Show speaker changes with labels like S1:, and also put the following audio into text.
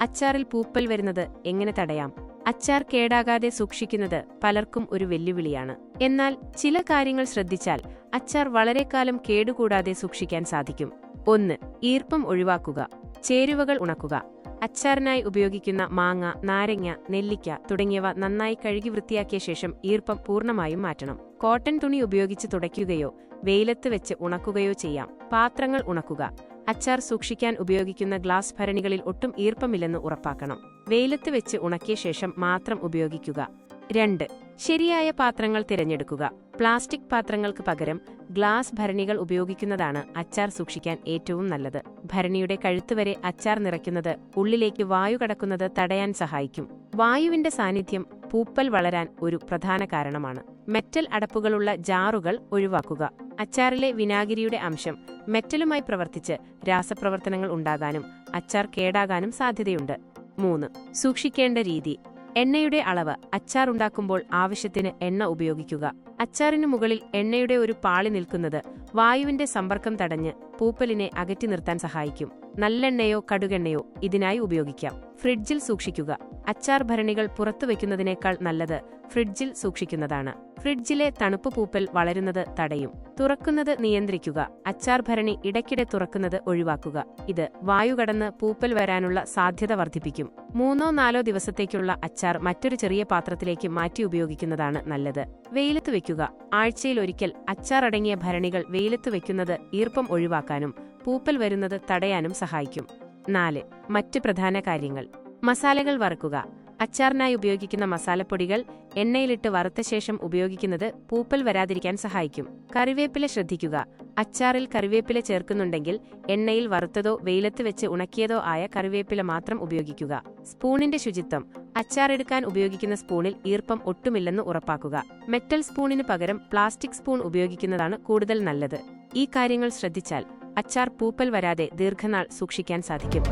S1: അച്ചാറിൽ പൂപ്പൽ വരുന്നത് എങ്ങനെ തടയാം? അച്ചാർ കേടാകാതെ സൂക്ഷിക്കുന്നത് പലർക്കും ഒരു വെല്ലുവിളിയാണ്. എന്നാൽ ചില കാര്യങ്ങൾ ശ്രദ്ധിച്ചാൽ അച്ചാർ വളരെക്കാലം കേടുകൂടാതെ സൂക്ഷിക്കാൻ സാധിക്കും. ഒന്ന് ഈർപ്പം ഒഴിവാക്കുക. ചേരുവകൾ ഉണക്കുക. അച്ചാറിനായി ഉപയോഗിക്കുന്ന മാങ്ങ നാരങ്ങ നെല്ലിക്ക തുടങ്ങിയവ നന്നായി കഴുകി വൃത്തിയാക്കിയ ശേഷം ഈർപ്പം പൂർണമായും മാറ്റണം. കോട്ടൺ തുണി ഉപയോഗിച്ച് തുടയ്ക്കുകയോ വെയിലത്ത് വെച്ച് ഉണക്കുകയോ ചെയ്യാം. പാത്രങ്ങൾ ഉണക്കുക. അച്ചാർ സൂക്ഷിക്കാൻ ഉപയോഗിക്കുന്ന ഗ്ലാസ് ഭരണികളിൽ ഒട്ടും ഈർപ്പമില്ലെന്ന് ഉറപ്പാക്കണം. വെയിലത്ത് വെച്ച് ഉണക്കിയ ശേഷം മാത്രം ഉപയോഗിക്കുക. രണ്ട് ശരിയായ പാത്രങ്ങൾ തിരഞ്ഞെടുക്കുക. പ്ലാസ്റ്റിക് പാത്രങ്ങൾക്ക് പകരം ഗ്ലാസ് ഭരണികൾ ഉപയോഗിക്കുന്നതാണ് അച്ചാർ സൂക്ഷിക്കാൻ ഏറ്റവും നല്ലത്. ഭരണിയുടെ കഴുത്തുവരെ അച്ചാർ നിറയ്ക്കുന്നത് ഉള്ളിലേക്ക് വായു കടക്കുന്നത് തടയാൻ സഹായിക്കും. വായുവിന്റെ സാന്നിധ്യം പൂപ്പൽ വളരാൻ ഒരു പ്രധാന കാരണമാണ്. മെറ്റൽ അടപ്പുകളുള്ള ജാറുകൾ ഒഴിവാക്കുക. അച്ചാറിലെ വിനാഗിരിയുടെ അംശം മെറ്റലുമായി പ്രവർത്തിച്ച് രാസപ്രവർത്തനങ്ങൾ ഉണ്ടാകാനും അച്ചാർ കേടാകാനും സാധ്യതയുണ്ട്. മൂന്ന്. സൂക്ഷിക്കേണ്ട രീതി. എണ്ണയുടെ അളവ്. അച്ചാർ ഉണ്ടാക്കുമ്പോൾ ആവശ്യത്തിന് എണ്ണ ഉപയോഗിക്കുക. അച്ചാറിനു മുകളിൽ എണ്ണയുടെ ഒരു പാളി നിൽക്കുന്നത് വായുവിന്റെ സമ്പർക്കം തടഞ്ഞ് പൂപ്പലിനെ അകറ്റി നിർത്താൻ സഹായിക്കും. നല്ലെണ്ണയോ കടുകെണ്ണയോ ഇതിനായി ഉപയോഗിക്കാം. ഫ്രിഡ്ജിൽ സൂക്ഷിക്കുക. അച്ചാർ ഭരണികൾ പുറത്തു വെക്കുന്നതിനേക്കാൾ നല്ലത് ഫ്രിഡ്ജിൽ സൂക്ഷിക്കുന്നതാണ്. ഫ്രിഡ്ജിലെ തണുപ്പ് പൂപ്പൽ വളരുന്നത് തടയും. തുറക്കുന്നത് നിയന്ത്രിക്കുക. അച്ചാർ ഭരണി ഇടയ്ക്കിടെ തുറക്കുന്നത് ഒഴിവാക്കുക. ഇത് വായു കടന്ന് പൂപ്പൽ വരാനുള്ള സാധ്യത വർദ്ധിപ്പിക്കും. മൂന്നോ നാലോ ദിവസത്തേക്കുള്ള അച്ചാർ മറ്റൊരു ചെറിയ പാത്രത്തിലേക്ക് മാറ്റി ഉപയോഗിക്കുന്നതാണ് നല്ലത്. വെയിലത്ത് വെക്കുക. ആഴ്ചയിൽ ഒരിക്കൽ അച്ചാർ അടങ്ങിയ ഭരണികൾ വെയിലത്ത് വെക്കുന്നത് ഈർപ്പം ഒഴിവാക്കാനും പൂപ്പൽ വരുന്നത് തടയാനും സഹായിക്കും. നാല്. മറ്റ് പ്രധാന കാര്യങ്ങൾ. മസാലകൾ വറുക്കുക. അച്ചാറിനായി ഉപയോഗിക്കുന്ന മസാലപ്പൊടികൾ എണ്ണയിലിട്ട് വറുത്ത ശേഷം ഉപയോഗിക്കുന്നത് പൂപ്പൽ വരാതിരിക്കാൻ സഹായിക്കും. കറിവേപ്പില ശ്രദ്ധിക്കുക. അച്ചാറിൽ കറിവേപ്പില ചേർക്കുന്നുണ്ടെങ്കിൽ എണ്ണയിൽ വറുത്തതോ വെയിലത്ത് വെച്ച് ഉണക്കിയതോ ആയ കറിവേപ്പില മാത്രം ഉപയോഗിക്കുക. സ്പൂണിന്റെ ശുചിത്വം. അച്ചാറെടുക്കാൻ ഉപയോഗിക്കുന്ന സ്പൂണിൽ ഈർപ്പം ഒട്ടുമില്ലെന്ന് ഉറപ്പാക്കുക. മെറ്റൽ സ്പൂണിന് പകരം പ്ലാസ്റ്റിക് സ്പൂൺ ഉപയോഗിക്കുന്നതാണ് കൂടുതൽ നല്ലത്. ഈ കാര്യങ്ങൾ ശ്രദ്ധിച്ചാൽ അച്ചാർ പൂപ്പൽ വരാതെ ദീർഘനാൾ സൂക്ഷിക്കാൻ സാധിക്കും.